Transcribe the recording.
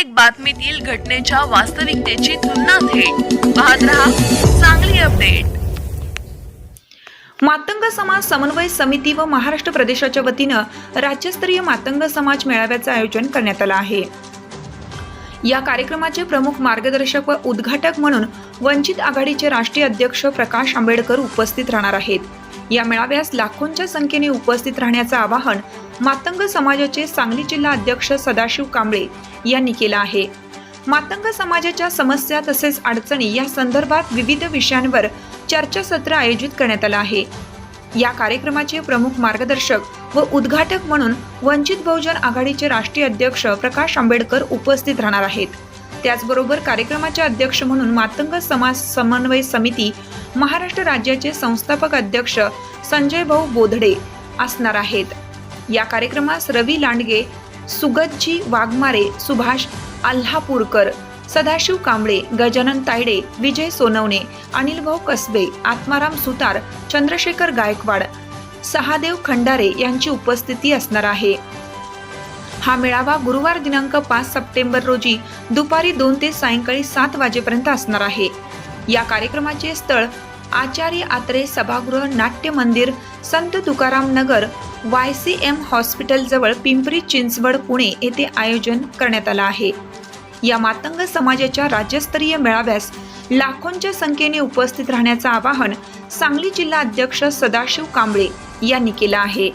प्रत्येक बातमीतील घटनेच्या वास्तविकतेची तुलना थेट. पाहत रहा चांगली अपडेट. मातंग समाज समन्वय समिती व महाराष्ट्र प्रदेशाच्या वतीनं राज्यस्तरीय मातंग समाज मेळाव्याचं आयोजन करण्यात आलं आहे. या कार्यक्रमाचे प्रमुख मार्गदर्शक व उद्घाटक म्हणून वंचित आघाडीचे राष्ट्रीय अध्यक्ष प्रकाश आंबेडकर उपस्थित राहणार आहेत. या मेळाव्यास लाखोंच्या संख्येने उपस्थित राहण्याचं आवाहन मातंग समाजाचे सांगली जिल्हा अध्यक्ष सदाशिव कांबळे यांनी केला आहे. मातंग समाजाच्या समस्या तसेच अडचणी या संदर्भात विविध विषयांवर चर्चासत्र आयोजित करण्यात आलं आहे. या कार्यक्रमाचे प्रमुख मार्गदर्शक व उद्घाटक म्हणून वंचित बहुजन आघाडीचे राष्ट्रीय अध्यक्ष प्रकाश आंबेडकर उपस्थित राहणार आहेत. त्याचबरोबर कार्यक्रमाचे अध्यक्ष म्हणून मातंग समाज समन्वय समिती महाराष्ट्र राज्याचे संस्थापक अध्यक्ष संजय भाऊ बोधडे असणार आहेत. या कार्यक्रमास रवी लांडगे सुगतजी वाघमारे सुभाष आल्हापूरकर सदाशिव कांबळे गजानन तायडे विजय सोनवणे अनिलभाऊ कसबे आत्माराम सुतार चंद्रशेखर गायकवाड सहादेव खंडारे यांची उपस्थिती असणार आहे. हा मेळावा गुरुवार दिनांक पाच सप्टेंबर रोजी दुपारी दोन ते सायंकाळी सात वाजेपर्यंत असणार आहे. या कार्यक्रमाचे स्थळ आचार्य आत्रे सभागृह नाट्य मंदिर Sant Tukaram Nagar Y C M hospital जवळ पिंपरी चिंचवड पुणे येथे आयोजन करण्यात आलं आहे. या मातंग समाजाच्या राज्यस्तरीय मेळाव्यास लाखोंच्या संख्येने उपस्थित राहण्याचं आवाहन सांगली जिल्हा अध्यक्ष सदाशिव कांबळे यांनी केलं आहे.